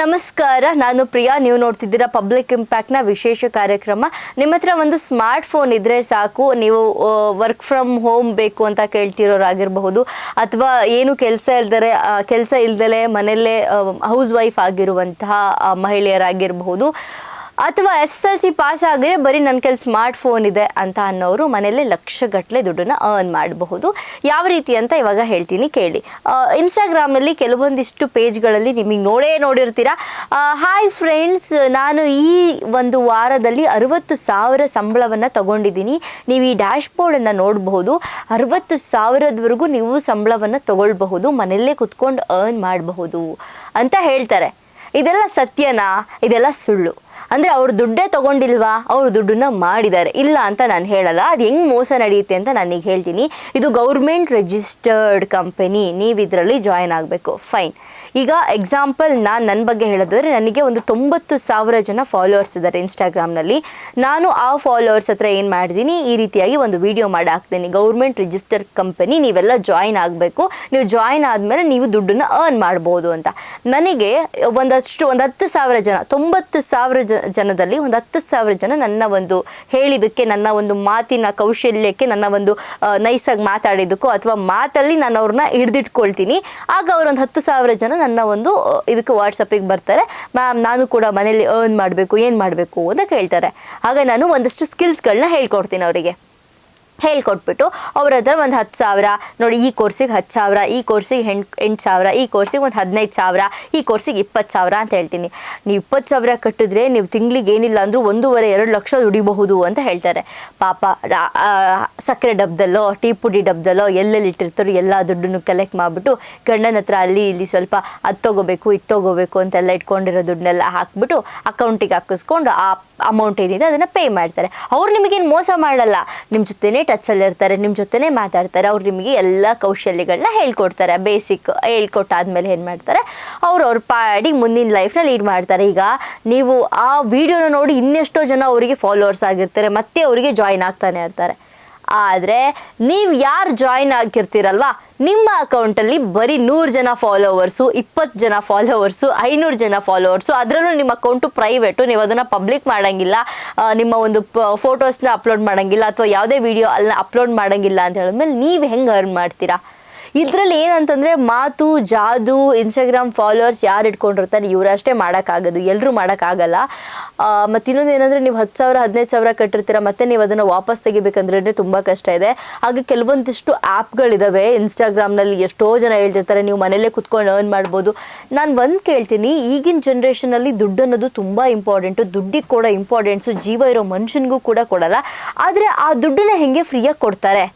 ನಮಸ್ಕಾರ. ನಾನು ಪ್ರಿಯಾ. ನೀವು ನೋಡ್ತಿದ್ದೀರಾ ಪಬ್ಲಿಕ್ ಇಂಪ್ಯಾಕ್ಟ್ನ ವಿಶೇಷ ಕಾರ್ಯಕ್ರಮ. ನಿಮ್ಮ ಹತ್ರ ಒಂದು ಸ್ಮಾರ್ಟ್ ಫೋನ್ ಇದ್ದರೆ ಸಾಕು. ನೀವು ವರ್ಕ್ ಫ್ರಮ್ ಹೋಮ್ ಬೇಕು ಅಂತ ಕೇಳ್ತಿರೋರಾಗಿರಬಹುದು. ಅಥವಾ ಏನು ಕೆಲಸ ಇಲ್ದರೆ ಕೆಲಸ ಇಲ್ದಲೆ ಮನೆಯಲ್ಲೇ ಹೌಸ್ ವೈಫ್ ಆಗಿರುವಂತಹ ಮಹಿಳೆಯರಾಗಿರಬಹುದು. ಅಥವಾ ಎಸ್ ಎಲ್ ಸಿ ಪಾಸ್ ಆಗಿದೆ ಬರೀ ನನ್ನ ಕೈಲಿ ಸ್ಮಾರ್ಟ್ ಫೋನ್ ಇದೆ ಅಂತ ಅನ್ನೋರು ಮನೆಯಲ್ಲೇ ಲಕ್ಷಗಟ್ಟಲೆ ದುಡ್ಡನ್ನು ಅರ್ನ್ ಮಾಡಬಹುದು. ಯಾವ ರೀತಿ ಅಂತ ಇವಾಗ ಹೇಳ್ತೀನಿ ಕೇಳಿ. ಇನ್ಸ್ಟಾಗ್ರಾಮಲ್ಲಿ ಕೆಲವೊಂದಿಷ್ಟು ಪೇಜ್ಗಳಲ್ಲಿ ನಿಮಗೆ ನೋಡೇ ನೋಡಿರ್ತೀರಾ. ಹಾಯ್ ಫ್ರೆಂಡ್ಸ್ ನಾನು ಈ ಒಂದು ವಾರದಲ್ಲಿ ಅರವತ್ತು ಸಾವಿರ ಸಂಬಳವನ್ನು ತಗೊಂಡಿದ್ದೀನಿ. ನೀವು ಈ ಡ್ಯಾಶ್ ಬೋರ್ಡನ್ನು ನೋಡಬಹುದು. ಅರವತ್ತು ಸಾವಿರದವರೆಗೂ ನೀವು ಸಂಬಳವನ್ನು ತಗೊಳ್ಬಹುದು. ಮನೆಯಲ್ಲೇ ಕುತ್ಕೊಂಡು ಅರ್ನ್ ಮಾಡಬಹುದು ಅಂತ ಹೇಳ್ತಾರೆ. ಇದೆಲ್ಲ ಸತ್ಯನಾ? ಇದೆಲ್ಲ ಸುಳ್ಳು. ಅಂದರೆ ಅವ್ರ ದುಡ್ಡೇ ತಗೊಂಡಿಲ್ವಾ? ಅವ್ರ ದುಡ್ಡನ್ನ ಮಾಡಿದ್ದಾರೆ. ಇಲ್ಲ ಅಂತ ನಾನು ಹೇಳಲ್ಲ. ಅದು ಹೆಂಗೆ ಮೋಸ ನಡೆಯುತ್ತೆ ಅಂತ ನಾನೀಗ ಹೇಳ್ತೀನಿ. ಇದು ಗೌರ್ಮೆಂಟ್ ರಿಜಿಸ್ಟರ್ಡ್ ಕಂಪನಿ ನೀವು ಇದರಲ್ಲಿ ಜಾಯಿನ್ ಆಗಬೇಕು. ಫೈನ್ ಈಗ ಎಕ್ಸಾಂಪಲ್ ನಾನು ನನ್ನ ಬಗ್ಗೆ ಹೇಳೋದಾದ್ರೆ ನನಗೆ ಒಂದು ತೊಂಬತ್ತು ಸಾವಿರ ಜನ ಫಾಲೋವರ್ಸ್ ಇದ್ದಾರೆ ಇನ್ಸ್ಟಾಗ್ರಾಮ್ನಲ್ಲಿ ನಾನು ಆ ಫಾಲೋವರ್ಸ್ ಹತ್ರ ಏನು ಮಾಡಿದ್ದೀನಿ ಈ ರೀತಿಯಾಗಿ ಒಂದು ವಿಡಿಯೋ ಮಾಡಿ ಹಾಕ್ತೀನಿ. ಗೌರ್ಮೆಂಟ್ ರಿಜಿಸ್ಟರ್ ಕಂಪನಿ ನೀವೆಲ್ಲ ಜಾಯಿನ್ ಆಗಬೇಕು. ನೀವು ಜಾಯಿನ್ ಆದಮೇಲೆ ನೀವು ದುಡ್ಡನ್ನು ಅರ್ನ್ ಮಾಡ್ಬೋದು ಅಂತ. ನನಗೆ ಒಂದಷ್ಟು, ಒಂದು ಹತ್ತು ಸಾವಿರ ಜನ, ತೊಂಬತ್ತು ಸಾವಿರ ಜನದಲ್ಲಿ ಒಂದು ಹತ್ತು ಸಾವಿರ ಜನ ನನ್ನ ಒಂದು ಹೇಳಿದಕ್ಕೆ ನನ್ನ ಒಂದು ಮಾತಿನ ಕೌಶಲ್ಯಕ್ಕೆ, ನನ್ನ ಒಂದು ನೈಸಾಗಿ ಮಾತಾಡಿದ್ದಕ್ಕೂ ಅಥವಾ ಮಾತಲ್ಲಿ ನಾನು ಅವ್ರನ್ನ ಹಿಡಿದಿಟ್ಕೊಳ್ತೀನಿ. ಆಗ ಅವ್ರು ಒಂದು ಹತ್ತು ಸಾವಿರ ಜನ ನನ್ನ ಒಂದು ಇದಕ್ಕೆ ವಾಟ್ಸಪ್ಪಿಗೆ ಬರ್ತಾರೆ. ಮ್ಯಾಮ್, ನಾನು ಕೂಡ ಮನೇಲಿ ಅರ್ನ್ ಮಾಡಬೇಕು, ಏನು ಮಾಡಬೇಕು? ಅಂತ ಕೇಳ್ತಾರೆ. ಆಗ ನಾನು ಒಂದಷ್ಟು ಸ್ಕಿಲ್ಸ್ಗಳನ್ನ ಹೇಳ್ಕೊಡ್ತೀನಿ ಅವರಿಗೆ. ಹೇಳ್ಕೊಟ್ಬಿಟ್ಟು ಅವ್ರ ಹತ್ರ ಒಂದು ಹತ್ತು ಸಾವಿರ. ನೋಡಿ, ಈ ಕೋರ್ಸಿಗೆ ಹತ್ತು ಸಾವಿರ, ಈ ಕೋರ್ಸಿಗೆ ಎಂಟು ಎಂಟು ಸಾವಿರ, ಈ ಕೋರ್ಸಿಗೆ ಒಂದು ಹದಿನೈದು ಸಾವಿರ, ಈ ಕೋರ್ಸಿಗೆ ಇಪ್ಪತ್ತು ಸಾವಿರ ಅಂತ ಹೇಳ್ತೀನಿ. ನೀವು ಇಪ್ಪತ್ತು ಸಾವಿರ ಕಟ್ಟಿದ್ರೆ ನೀವು ತಿಂಗ್ಳಿಗೆ ಏನಿಲ್ಲ ಅಂದರೂ ಒಂದೂವರೆ, ಎರಡು ಲಕ್ಷ ದುಡಿಬಹುದು ಅಂತ ಹೇಳ್ತಾರೆ. ಪಾಪ ಸಕ್ಕರೆ ಡಬ್ದಲ್ಲೋ, ಟೀ ಪುಡಿ ಡಬ್ದಲ್ಲೋ, ಎಲ್ಲೆಲ್ಲಿ ಇಟ್ಟಿರ್ತಾರೋ ಎಲ್ಲ ದುಡ್ಡನ್ನು ಕಲೆಕ್ಟ್ ಮಾಡಿಬಿಟ್ಟು ಗಂಡನ ಹತ್ರ ಅಲ್ಲಿ ಇಲ್ಲಿ ಸ್ವಲ್ಪ ಅದು ತೊಗೋಬೇಕು, ಇದು ತೊಗೋಬೇಕು ಅಂತೆಲ್ಲ ಇಟ್ಕೊಂಡಿರೋ ದುಡ್ಡನ್ನೆಲ್ಲ ಹಾಕ್ಬಿಟ್ಟು ಅಕೌಂಟಿಗೆ ಹಾಕಿಸ್ಕೊಂಡು ಆ ಅಮೌಂಟ್ ಏನಿದೆ ಅದನ್ನು ಪೇ ಮಾಡ್ತಾರೆ. ಅವ್ರು ನಿಮಗೇನು ಮೋಸ ಮಾಡಲ್ಲ. ನಿಮ್ಮ ಜೊತೆನೇ ಟಚಲ್ಲಿ ಇರ್ತಾರೆ ನಿಮ್ಮ ಜೊತೆನೇ ಮಾತಾಡ್ತಾರೆ, ಅವ್ರು ನಿಮಗೆ ಎಲ್ಲ ಕೌಶಲ್ಯಗಳನ್ನ ಹೇಳ್ಕೊಡ್ತಾರೆ. ಬೇಸಿಕ್ ಹೇಳ್ಕೊಟ್ಟಾದ್ಮೇಲೆ ಏನು ಮಾಡ್ತಾರೆ, ಅವ್ರು ಅವ್ರ ಪಾಡಿಗೆ ಮುಂದಿನ ಲೈಫ್ನ ಲೀಡ್ ಮಾಡ್ತಾರೆ. ಈಗ ನೀವು ಆ ವಿಡಿಯೋನ ನೋಡಿ ಇನ್ನೆಷ್ಟೋ ಜನ ಅವರಿಗೆ ಫಾಲೋವರ್ಸ್ ಆಗಿರ್ತಾರೆ, ಮತ್ತೆ ಅವರಿಗೆ ಜಾಯಿನ್ ಆಗ್ತಾನೆ ಇರ್ತಾರೆ. ಆದರೆ ನೀವು ಯಾರು ಜಾಯಿನ್ ಆಗಿರ್ತೀರಲ್ವಾ? ನಿಮ್ಮ ಅಕೌಂಟಲ್ಲಿ ಬರೀ ನೂರು ಜನ ಫಾಲೋವರ್ಸು ಇಪ್ಪತ್ತು ಜನ ಫಾಲೋವರ್ಸು ಐನೂರು ಜನ ಫಾಲೋವರ್ಸು ಅದರಲ್ಲೂ ನಿಮ್ಮ ಅಕೌಂಟು ಪ್ರೈವೇಟು ನೀವು ಅದನ್ನು ಪಬ್ಲಿಕ್ ಮಾಡೋಂಗಿಲ್ಲ ನಿಮ್ಮ ಒಂದು ಪ ಫೋಟೋಸ್ನ ಅಪ್ಲೋಡ್ ಮಾಡೋಂಗಿಲ್ಲ, ಅಥವಾ ಯಾವುದೇ ವಿಡಿಯೋ ಅಲ್ಲಿ ಅಪ್ಲೋಡ್ ಮಾಡೋಂಗಿಲ್ಲ ಅಂತ ಹೇಳಿದ್ಮೇಲೆ ನೀವು ಹೆಂಗೆ ಅರ್ನ್ ಮಾಡ್ತೀರಾ? ಇದರಲ್ಲಿ ಏನಂತಂದರೆ ಮಾತು, ಜಾದು ಇನ್ಸ್ಟಾಗ್ರಾಮ್ ಫಾಲೋವರ್ಸ್ ಯಾರು ಇಟ್ಕೊಂಡಿರ್ತಾರೆ ಇವರಷ್ಟೇ ಮಾಡೋಕ್ಕಾಗೋದು ಎಲ್ಲರೂ ಮಾಡೋಕ್ಕಾಗಲ್ಲ. ಮತ್ತು ಇನ್ನೊಂದು ಏನಂದರೆ ನೀವು ಹತ್ತು ಸಾವಿರ, ಹದಿನೈದು ಸಾವಿರ ಕಟ್ಟಿರ್ತೀರ, ಮತ್ತೆ ನೀವು ಅದನ್ನು ವಾಪಸ್ ತೆಗಿಬೇಕಂದ್ರೆ ತುಂಬ ಕಷ್ಟ ಇದೆ. ಹಾಗೆ ಕೆಲವೊಂದಿಷ್ಟು ಆ್ಯಪ್ಗಳಿದ್ದಾವೆ ಇನ್ಸ್ಟಾಗ್ರಾಮ್ನಲ್ಲಿ ಎಷ್ಟೋ ಜನ ಹೇಳ್ತಿರ್ತಾರೆ, ನೀವು ಮನೆಯಲ್ಲೇ ಕುತ್ಕೊಂಡು ಅರ್ನ್ ಮಾಡ್ಬೋದು. ನಾನು ಒಂದು ಕೇಳ್ತೀನಿ, ಈಗಿನ ಜನ್ರೇಷನಲ್ಲಿ ದುಡ್ಡು ಅನ್ನೋದು ತುಂಬ ಇಂಪಾರ್ಟೆಂಟು ದುಡ್ಡಿಗೆ ಕೂಡ ಇಂಪಾರ್ಟೆನ್ಸು ಜೀವ ಇರೋ ಮನುಷ್ಯನಿಗೂ ಕೂಡ ಕೊಡಲ್ಲ. ಆದರೆ ಆ ದುಡ್ಡನ್ನ ಹೆಂಗೆ ಫ್ರೀಯಾಗಿ ಕೊಡ್ತಾರೆ?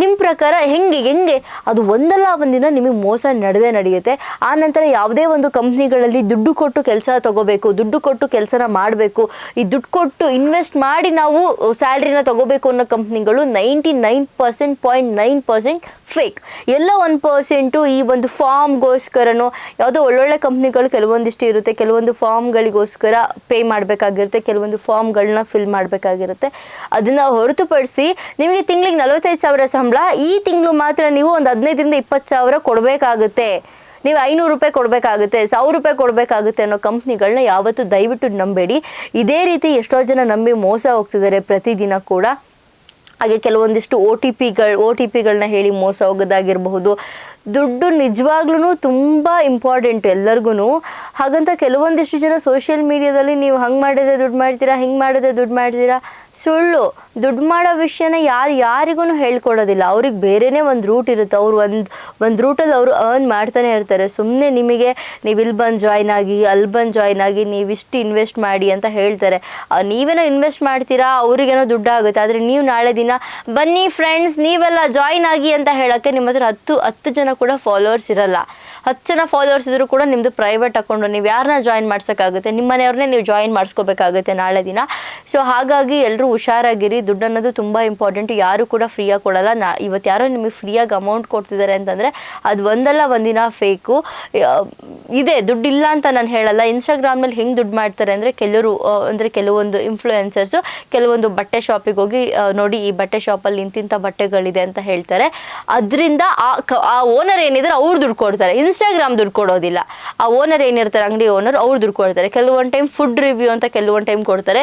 ನಿಮ್ಮ ಪ್ರಕಾರ ಹೆಂಗೆ ಹೆಂಗೆ? ಅದು ಒಂದಲ್ಲ ಒಂದಿನ ನಿಮಗೆ ಮೋಸ ನಡೆದೇ ನಡೆಯುತ್ತೆ. ಆ ನಂತರ ಯಾವುದೇ ಒಂದು ಕಂಪ್ನಿಗಳಲ್ಲಿ ದುಡ್ಡು ಕೊಟ್ಟು ಕೆಲಸ ತಗೋಬೇಕು, ದುಡ್ಡು ಕೊಟ್ಟು ಕೆಲಸನ ಮಾಡಬೇಕು. ಈ ದುಡ್ಡು ಕೊಟ್ಟು ಇನ್ವೆಸ್ಟ್ ಮಾಡಿ ನಾವು ಸ್ಯಾಲ್ರಿನ ತಗೋಬೇಕು ಅನ್ನೋ ಕಂಪ್ನಿಗಳು ninety nine percent point nine percent fake. ಎಲ್ಲ ಒನ್ ಪರ್ಸೆಂಟು ಈ ಒಂದು ಫಾರ್ಮ್ಗೋಸ್ಕರನೋ, ಯಾವುದೋ ಒಳ್ಳೊಳ್ಳೆ ಕಂಪ್ನಿಗಳು ಕೆಲವೊಂದಿಷ್ಟು ಇರುತ್ತೆ. ಕೆಲವೊಂದು ಫಾರ್ಮ್ಗಳಿಗೋಸ್ಕರ ಪೇ ಮಾಡಬೇಕಾಗಿರುತ್ತೆ, ಕೆಲವೊಂದು ಫಾರ್ಮ್ಗಳನ್ನ ಫಿಲ್ ಮಾಡಬೇಕಾಗಿರುತ್ತೆ. ಅದನ್ನು ಹೊರತುಪಡಿಸಿ ನಿಮಗೆ ತಿಂಗಳಿಗೆ ನಲವತ್ತೈದು ಸಾವಿರ ಸಂಬಳ, ಈ ತಿಂಗಳು ಮಾತ್ರ ನೀವು ಒಂದು ಹದಿನೈದರಿಂದ ಇಪ್ಪತ್ತು ಸಾವಿರ ಕೊಡಬೇಕಾಗುತ್ತೆ. ನೀವು ಐನೂರು ರೂಪಾಯಿ ಕೊಡಬೇಕಾಗುತ್ತೆ, ಸಾವಿರ ರೂಪಾಯಿ ಕೊಡಬೇಕಾಗುತ್ತೆ ಅನ್ನೋ ಕಂಪ್ನಿಗಳನ್ನ ಯಾವತ್ತೂ ದಯವಿಟ್ಟು ನಂಬೇಡಿ. ಇದೇ ರೀತಿ ಎಷ್ಟೋ ಜನ ನಂಬಿ ಮೋಸ ಹೋಗ್ತಿದ್ದಾರೆ ಪ್ರತಿದಿನ ಕೂಡ. ಹಾಗೆ ಕೆಲವೊಂದಿಷ್ಟು ಓ ಟಿ ಪಿಗಳು, ಓ ಟಿ ಪಿಗಳನ್ನ ಹೇಳಿ ಮೋಸ ಹೋಗೋದಾಗಿರಬಹುದು. ದುಡ್ಡು ನಿಜವಾಗ್ಲೂ ತುಂಬ ಇಂಪಾರ್ಟೆಂಟ್ ಎಲ್ಲರಿಗೂ ಹಾಗಂತ ಕೆಲವೊಂದಿಷ್ಟು ಜನ ಸೋಷಿಯಲ್ ಮೀಡಿಯಾದಲ್ಲಿ ನೀವು ಹಂಗೆ ಮಾಡಿದ್ರೆ ದುಡ್ಡು ಮಾಡ್ತೀರಾ, ಹಿಂಗೆ ಮಾಡಿದ್ರೆ ದುಡ್ಡು ಮಾಡ್ತೀರಾ? ಸುಳ್ಳು. ದುಡ್ಡು ಮಾಡೋ ವಿಷಯನ ಯಾರು ಯಾರಿಗೂ ಹೇಳ್ಕೊಡೋದಿಲ್ಲ. ಅವ್ರಿಗೆ ಬೇರೆಯೇ ಒಂದು ರೂಟ್ ಇರುತ್ತೆ. ಅವ್ರು ಒಂದು ಒಂದು ರೂಟಲ್ಲಿ ಅವರು ಅರ್ನ್ ಮಾಡ್ತಾನೆ ಇರ್ತಾರೆ. ಸುಮ್ಮನೆ ನಿಮಗೆ ನೀವು ಇಲ್ಲಿ ಬಂದು ಜಾಯ್ನ್ ಆಗಿ ಅಲ್ಲಿ ಬಂದು ಜಾಯ್ನ್ ಆಗಿ ನೀವು ಇಷ್ಟು ಇನ್ವೆಸ್ಟ್ ಮಾಡಿ ಅಂತ ಹೇಳ್ತಾರೆ. ನೀವೇನೋ ಇನ್ವೆಸ್ಟ್ ಮಾಡ್ತೀರಾ, ಅವ್ರಿಗೇನೋ ದುಡ್ಡಾಗುತ್ತೆ. ಆದರೆ ನೀವು ನಾಳೆ ದಿನ ಬನ್ನಿ ಫ್ರೆಂಡ್ಸ್ ನೀವೆಲ್ಲ ಜಾಯ್ನ್ ಆಗಿ ಅಂತ ಹೇಳೋಕ್ಕೆ ನಿಮ್ಮ ಹತ್ರ ಹತ್ತು ಹತ್ತು ಜನ ಕೂಡ ಫಾಲೋವರ್ಸ್ ಇರಲ್ಲ. ಹತ್ತು ಜನ ಫಾಲೋವರ್ಸ್ ಇದ್ರು ಕೂಡ ನಿಮ್ಮದು ಪ್ರೈವೇಟ್ ಅಕೌಂಟ್ ನೀವು ಯಾರನ್ನ ಜಾಯಿನ್ ಮಾಡ್ಸೋಕ್ಕಾಗುತ್ತೆ? ನಿಮ್ಮ ಮನೆಯವ್ರನ್ನೇ ನೀವು ಜಾಯಿನ್ ಮಾಡಿಸ್ಕೋಬೇಕಾಗುತ್ತೆ ನಾಳೆ ದಿನ. ಸೊ ಹಾಗಾಗಿ ಎಲ್ಲರೂ ಹುಷಾರಾಗಿರಿ. ದುಡ್ಡು ಅನ್ನೋದು ತುಂಬ ಇಂಪಾರ್ಟೆಂಟ್ ಯಾರು ಕೂಡ ಫ್ರೀಯಾಗಿ ಕೊಡಲ್ಲ. ನಾ, ಇವತ್ತು ಯಾರೋ ನಿಮಗೆ ಫ್ರೀಯಾಗಿ ಅಮೌಂಟ್ ಕೊಡ್ತಿದ್ದಾರೆ ಅಂತಂದರೆ ಅದು ಒಂದಲ್ಲ ಒಂದಿನ ಫೇಕು ಇದೆ, ದುಡ್ಡಿಲ್ಲ ಅಂತ ನಾನು ಹೇಳಲ್ಲ. ಇನ್ಸ್ಟಾಗ್ರಾಮ್ನಲ್ಲಿ ಹೆಂಗೆ ದುಡ್ಡು ಮಾಡ್ತಾರೆ ಅಂದರೆ ಕೆಲವರು ಅಂದರೆ ಕೆಲವೊಂದು ಇನ್ಫ್ಲೂಯೆನ್ಸರ್ಸು ಕೆಲವೊಂದು ಬಟ್ಟೆ ಶಾಪಿಗೆ ಹೋಗಿ ನೋಡಿ ಈ ಬಟ್ಟೆ ಶಾಪಲ್ಲಿ ಇಂತಿಂಥ ಬಟ್ಟೆಗಳಿದೆ ಅಂತ ಹೇಳ್ತಾರೆ. ಅದರಿಂದ ಆ ಓನರ್ ಏನಿದ್ದಾರೆ ಅವ್ರು ದುಡ್ಡು ಕೊಡ್ತಾರೆ. ಇನ್ಸ್ಟಾಗ್ರಾಮ್ ದುಡ್ಡು ಕೊಡೋದಿಲ್ಲ. ಆ ಓನರ್ ಏನಿರ್ತಾರೆ, ಅಂಗಡಿ ಓನರ್ ಅವ್ರು ದುಡ್ಡು ಕೊಡ್ತಾರೆ. ಕೆಲವೊಂದು ಟೈಮ್ ಫುಡ್ ರಿವ್ಯೂ ಅಂತ ಕೆಲವೊಂದು ಟೈಮ್ ಕೊಡ್ತಾರೆ.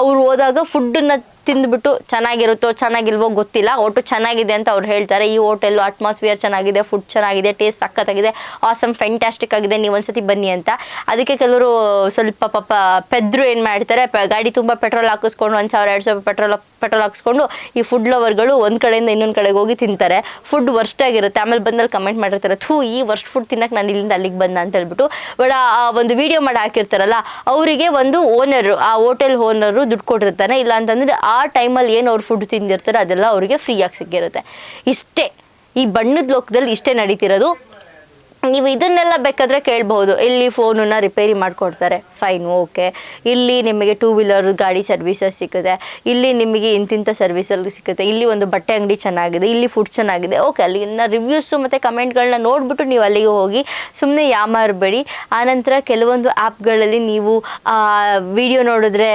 ಅವ್ರು ಹೋದಾಗ ಫುಡ್ಡನ್ನ ತಿಂದ್ಬಿಟ್ಟು ಚೆನ್ನಾಗಿರುತ್ತೋ ಚೆನ್ನಾಗಿಲ್ವೋ ಗೊತ್ತಿಲ್ಲ. ಒಟ್ಟು ಚೆನ್ನಾಗಿದೆ ಅಂತ ಅವ್ರು ಹೇಳ್ತಾರೆ. ಈ ಹೋಟೆಲ್ ಅಟ್ಮಾಸ್ಫಿಯರ್ ಚೆನ್ನಾಗಿದೆ ಫುಡ್ ಚೆನ್ನಾಗಿದೆ ಟೇಸ್ಟ್ ಸಕ್ಕತ್ತಾಗಿದೆ ಆಸಮ್ ಫ್ಯಾಂಟಾಸ್ಟಿಕ್ ಆಗಿದೆ, ನೀವು ಒಂದ್ಸತಿ ಬನ್ನಿ ಅಂತ. ಅದಕ್ಕೆ ಕೆಲವರು ಸ್ವಲ್ಪ ಪಾಪ ಪೆದ್ರು ಏನು ಮಾಡ್ತಾರೆ ಗಾಡಿ ತುಂಬ ಪೆಟ್ರೋಲ್ ಹಾಕಿಸ್ಕೊಂಡು, ಒಂದು ಸಾವಿರ, ಎರಡು ಸಾವಿರ ಪೆಟ್ರೋಲ್ ಪೆಟ್ರೋಲ್ ಹಾಕಿಸ್ಕೊಂಡು ಈ ಫುಡ್ ಲವರ್ಗಳು ಒಂದು ಕಡೆಯಿಂದ ಇನ್ನೊಂದು ಕಡೆಗೆ ಹೋಗಿ ತಿಂತಾರೆ. ಫುಡ್ ವರ್ಸ್ಟ್ ಆಗಿರುತ್ತೆ. ಆಮೇಲೆ ಬಂದಲ್ಲಿ ಕಮೆಂಟ್ ಮಾಡಿರ್ತಾರೆ, ಥೂ, ಈ ವರ್ಸ್ಟ್ ಫುಡ್ ತಿನ್ನಕ್ಕೆ ನಾನು ಇಲ್ಲಿಂದ ಅಲ್ಲಿಗೆ ಬಂದ ಅಂತ ಹೇಳ್ಬಿಟ್ಟು. ಬಟ್ ಆ ಒಂದು ವಿಡಿಯೋ ಮಾಡಿ ಹಾಕಿರ್ತಾರಲ್ಲ, ಅವರಿಗೆ ಒಂದು ಓನರು ಆ ಹೋಟೆಲ್ ಓನರು ದುಡ್ಡು ಕೊಟ್ಟಿರ್ತಾನೆ. ಇಲ್ಲ ಅಂತಂದರೆ ಆ ಟೈಮಲ್ಲಿ ಏನು ಅವ್ರು ಫುಡ್ ತಿಂದಿರ್ತಾರೆ ಅದೆಲ್ಲ ಅವರಿಗೆ ಫ್ರೀಯಾಗಿ ಸಿಕ್ಕಿರುತ್ತೆ. ಇಷ್ಟೇ, ಈ ಬಣ್ಣದ ಲೋಕದಲ್ಲಿ ಇಷ್ಟೇ ನಡೀತಿರೋದು ನೀವು ಇದನ್ನೆಲ್ಲ ಬೇಕಾದರೆ ಕೇಳ್ಬೋದು ಇಲ್ಲಿ ಫೋನನ್ನು ರಿಪೇರಿ ಮಾಡಿಕೊಡ್ತಾರೆ. ಫೈನ್ ಓಕೆ ಇಲ್ಲಿ ನಿಮಗೆ ಟೂ ವೀಲರ್ ಗಾಡಿ ಸರ್ವಿಸಸ್ ಸಿಗುತ್ತೆ ಇಲ್ಲಿ ನಿಮಗೆ ಇಂತಿಂಥ ಸರ್ವಿಸಲ್ಲಿ ಸಿಗುತ್ತೆ ಇಲ್ಲಿ ಒಂದು ಬಟ್ಟೆ ಅಂಗಡಿ ಚೆನ್ನಾಗಿದೆ. ಇಲ್ಲಿ ಫುಡ್ ಚೆನ್ನಾಗಿದೆ. ಓಕೆ ಅಲ್ಲಿನ ರಿವ್ಯೂಸು ಮತ್ತು ಕಮೆಂಟ್ಗಳನ್ನ ನೋಡಿಬಿಟ್ಟು ನೀವು ಅಲ್ಲಿಗೆ ಹೋಗಿ ಸುಮ್ಮನೆ ಯಾಮಾರಬೇಡಿ ಆನಂತರ ಕೆಲವೊಂದು ಆ್ಯಪ್ಗಳಲ್ಲಿ ನೀವು ವಿಡಿಯೋ ನೋಡಿದ್ರೆ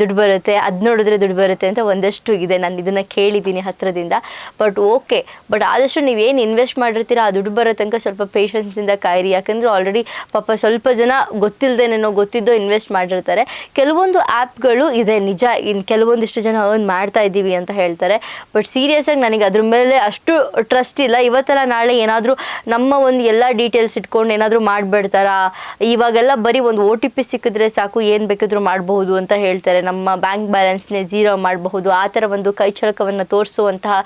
ದುಡ್ಡು ಬರುತ್ತೆ, ಅದು ನೋಡಿದ್ರೆ ದುಡ್ಡು ಬರುತ್ತೆ ಅಂತ ಒಂದಷ್ಟು ಇದೆ. ನಾನು ಇದನ್ನು ಕೇಳಿದ್ದೀನಿ ಹತ್ತಿರದಿಂದ ಬಟ್ ಓಕೆ ಬಟ್ ಆದಷ್ಟು ನೀವೇನು ಇನ್ವೆಸ್ಟ್ ಮಾಡಿರ್ತೀರ, ಆ ದುಡ್ಡು ಬರೋ ತನಕ ಸ್ವಲ್ಪ ಪೇಷನ್ಸಿಂದ ಕಾಯಿರಿ. ಯಾಕಂದರೆ ಆಲ್ರೆಡಿ ಪಾಪ ಸ್ವಲ್ಪ ಜನ ಗೊತ್ತಿಲ್ಲದೇನೇನೋ ಗೊತ್ತಿದ್ದೋ ಇನ್ವೆಸ್ಟ್ ಮಾಡಿರ್ತಾರೆ. ಕೆಲವೊಂದು ಆ್ಯಪ್ಗಳು ಇದೆ ನಿಜ. ಇನ್ನು ಕೆಲವೊಂದಿಷ್ಟು ಜನ ಅರ್ನ್ ಮಾಡ್ತಾ ಇದ್ದೀವಿ ಅಂತ ಹೇಳ್ತಾರೆ. ಬಟ್ ಸೀರಿಯಸ್ಸಾಗಿ ನನಗೆ ಅದ್ರ ಮೇಲೆ ಅಷ್ಟು ಟ್ರಸ್ಟ್ ಇಲ್ಲ. ಇವತ್ತೆಲ್ಲ ನಾಳೆ ಏನಾದರೂ ನಮ್ಮ ಒಂದು ಎಲ್ಲ ಡೀಟೇಲ್ಸ್ ಇಟ್ಕೊಂಡು ಏನಾದರೂ ಮಾಡಿಬಿಡ್ತಾರಾ? ಇವಾಗೆಲ್ಲ ಬರೀ ಒಂದು ಓ ಟಿ ಪಿ ಸಿಕ್ಕಿದ್ರೆ ಸಾಕು ಏನು ಬೇಕಿದ್ರೂ ಮಾಡಬಹುದು ಅಂತ ಹೇಳ್ತಾರೆ. ನಮ್ಮ ಬ್ಯಾಂಕ್ ಬ್ಯಾಲೆನ್ಸ್ನೇ ಜೀರೋ ಮಾಡಬಹುದು. ಆ ಥರ ಒಂದು ಕೈಚಳಕವನ್ನು ತೋರಿಸುವಂತಹ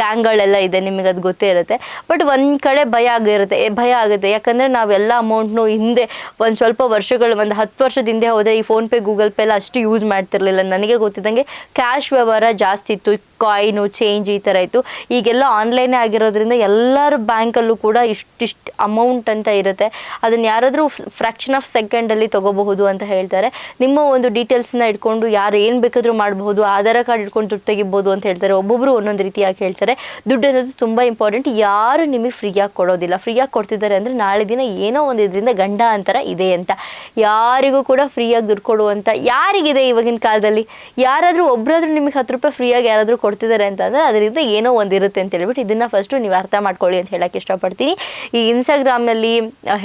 ಗ್ಯಾಂಗ್ಗಳೆಲ್ಲ ಇದೆ. ನಿಮಗೆ ಅದು ಗೊತ್ತೇ ಇರುತ್ತೆ. ಬಟ್ ಒಂದು ಕಡೆ ಭಯ ಆಗಿರುತ್ತೆ ಏ, ಭಯ ಆಗುತ್ತೆ. ಯಾಕಂದರೆ ನಾವೆಲ್ಲ ಅಮೌಂಟ್ನು ಹಿಂದೆ ಒಂದು ಸ್ವಲ್ಪ ವರ್ಷಗಳು, ಒಂದು ಹತ್ತು ವರ್ಷದ ಹಿಂದೆ ಹೋದರೆ ಈ ಫೋನ್ಪೇ ಗೂಗಲ್ ಪೇ ಎಲ್ಲ ಅಷ್ಟು ಯೂಸ್ ಮಾಡ್ತಿರ್ಲಿಲ್ಲ. ನನಗೆ ಗೊತ್ತಿದ್ದಂಗೆ ಕ್ಯಾಶ್ ವ್ಯವಹಾರ ಜಾಸ್ತಿ ಇತ್ತು. ಕಾಯಿನು ಚೇಂಜ್ ಈ ಥರ ಇತ್ತು. ಈಗೆಲ್ಲ ಆನ್ಲೈನೇ ಆಗಿರೋದ್ರಿಂದ ಎಲ್ಲರ ಬ್ಯಾಂಕಲ್ಲೂ ಕೂಡ ಇಷ್ಟಿಷ್ಟು ಅಮೌಂಟ್ ಅಂತ ಇರುತ್ತೆ. ಅದನ್ನು ಯಾರಾದರೂ ಫ್ರ್ಯಾಕ್ಷನ್ ಆಫ್ ಸೆಕೆಂಡಲ್ಲಿ ತೊಗೋಬಹುದು ಅಂತ ಹೇಳ್ತಾರೆ. ನಿಮ್ಮ ಒಂದು ಡೀಟೇಲ್ಸ್ನ ಇಟ್ಕೊಂಡು ಯಾರು ಏನು ಬೇಕಾದರೂ ಮಾಡಬಹುದು, ಆಧಾರ ಕಾರ್ಡ್ ಇಟ್ಕೊಂಡು ದುಡ್ಡು ತೆಗಿಬೋದು ಅಂತ ಹೇಳ್ತಾರೆ. ಒಬ್ಬೊಬ್ಬರು ಒಂದೊಂದು ರೀತಿಯಾಗಿ ಹೇಳ್ತಾರೆ. ದುಡ್ಡು ಅನ್ನೋದು ತುಂಬ ಇಂಪಾರ್ಟೆಂಟ್ ಯಾರು ನಿಮಗೆ ಫ್ರೀಯಾಗಿ ಕೊಡೋದಿಲ್ಲ. ಫ್ರೀಯಾಗಿ ಕೊಡ್ತಿದ್ದಾರೆ ಅಂದರೆ ನಾಳೆ ದಿನ ಏನೋ ಒಂದು ಇದರಿಂದ ಗಂಡ ಅಂತರ ಇದೆ ಅಂತ. ಯಾರಿಗೂ ಕೂಡ ಫ್ರೀಯಾಗಿ ದುಡ್ಡು ಕೊಡುವಂಥ ಯಾರಿಗಿದೆ ಇವಾಗಿನ ಕಾಲದಲ್ಲಿ? ಯಾರಾದರೂ ಒಬ್ಬರಾದ್ರೂ ನಿಮಗೆ ಹತ್ತು ರೂಪಾಯಿ ಫ್ರೀಯಾಗಿ ಯಾರಾದರೂ ಕೊಡ್ತಿದ್ದಾರೆ ಅಂತಂದರೆ ಅದರಿಂದ ಏನೋ ಒಂದು ಇರುತ್ತೆ ಅಂತ ಹೇಳ್ಬಿಟ್ಟು ಇದನ್ನು ಫಸ್ಟು ನೀವು ಅರ್ಥ ಮಾಡ್ಕೊಳ್ಳಿ ಅಂತ ಹೇಳಕ್ಕೆ ಇಷ್ಟಪಡ್ತೀನಿ. ಈ ಇನ್ಸ್ಟಾಗ್ರಾಮ್ನಲ್ಲಿ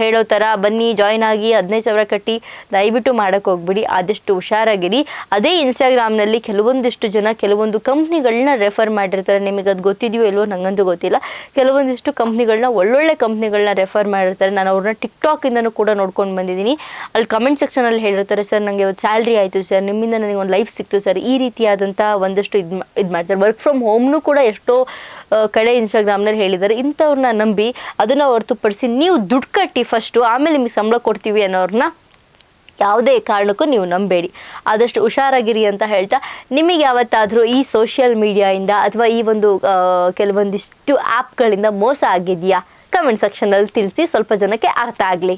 ಹೇಳೋ ಥರ ಬನ್ನಿ ಜಾಯ್ನ್ ಆಗಿ ಹದಿನೈದು ಸಾವಿರ ಕಟ್ಟಿ ದಯವಿಟ್ಟು ಮಾಡೋಕ್ಕೆ ಹೋಗ್ಬಿಡಿ. ಆದಷ್ಟು ಹುಷಾರಾಗಿರಿ. ಅದೇ ಇನ್ಸ್ಟಾಗ್ರಾಮ್ನಲ್ಲಿ ಕೆಲವೊಂದಿಷ್ಟು ಜನ, ಕೆಲವೊಂದು ಕಂಪ್ನಿಗಳನ್ನ ರೆಫರ್ ಮಾಡಿರ್ತಾರೆ. ನಿಮಗೆ ಅದು ಗೊತ್ತಿದೆಯೋ ಇಲ್ವೋ ನನಗಂತೂ ಗೊತ್ತಿಲ್ಲ. ಕೆಲವೊಂದಿಷ್ಟು ಕಂಪ್ನಿಗಳನ್ನ ಒಳ್ಳೊಳ್ಳೆ ಕಂಪ್ನಿಗಳನ್ನ ರೆಫರ್ ಮಾಡಿರ್ತಾರೆ. ನಾನು ಅವ್ರನ್ನ ಟಿಕ್ಟಾಕಿಂದನೂ ಕೂಡ ನೋಡ್ಕೊಂಡು ಬಂದಿದ್ದೀನಿ. ಅಲ್ಲಿ ಕಮೆಂಟ್ ಸೆಕ್ಷನಲ್ಲಿ ಹೇಳಿರ್ತಾರೆ, ಸರ್ ನನಗೆ ಸ್ಯಾಲ್ರಿ ಆಯಿತು, ಸರ್. ನಿಮ್ಮಿಂದ ನನಗೆ ಒಂದು ಲೈಫ್ ಸಿಕ್ತು, ಸರ್. ಈ ರೀತಿಯಾದಂಥ ಒಂದಷ್ಟು ಇದು ಇದು ಮಾಡ್ತಾರೆ. ವರ್ಕ್ ಫ್ರಮ್ ಹೋಮ್ನು ಕೂಡ ಎಷ್ಟೋ ಕಡೆ ಇನ್ಸ್ಟಾಗ್ರಾಮ್ನಲ್ಲಿ ಹೇಳಿದ್ದಾರೆ. ಇಂಥವ್ರನ್ನ ನಂಬಿ ಅದನ್ನು ಹೊರತುಪಡಿಸಿ ನೀವು ದುಡ್ಡು ಕಟ್ಟಿ ಫಸ್ಟು ಆಮೇಲೆ ನಿಮಗೆ ಸಂಬಳ ಕೊಡ್ತೀವಿ ಅನ್ನೋರನ್ನ ಯಾವುದೇ ಕಾರಣಕ್ಕೂ ನೀವು ನಂಬೇಡಿ. ಆದಷ್ಟು ಹುಷಾರಾಗಿರಿ ಅಂತ ಹೇಳ್ತಾ, ನಿಮಗೆ ಯಾವತ್ತಾದರೂ ಈ ಸೋಷಿಯಲ್ ಮೀಡಿಯಾಯಿಂದ ಅಥವಾ ಈ ಒಂದು ಕೆಲವೊಂದಿಷ್ಟು ಆ್ಯಪ್ಗಳಿಂದ ಮೋಸ ಆಗಿದೆಯಾ ಕಮೆಂಟ್ ಸೆಕ್ಷನಲ್ಲಿ ತಿಳಿಸಿ, ಸ್ವಲ್ಪ ಜನಕ್ಕೆ ಅರ್ಥ ಆಗಲಿ.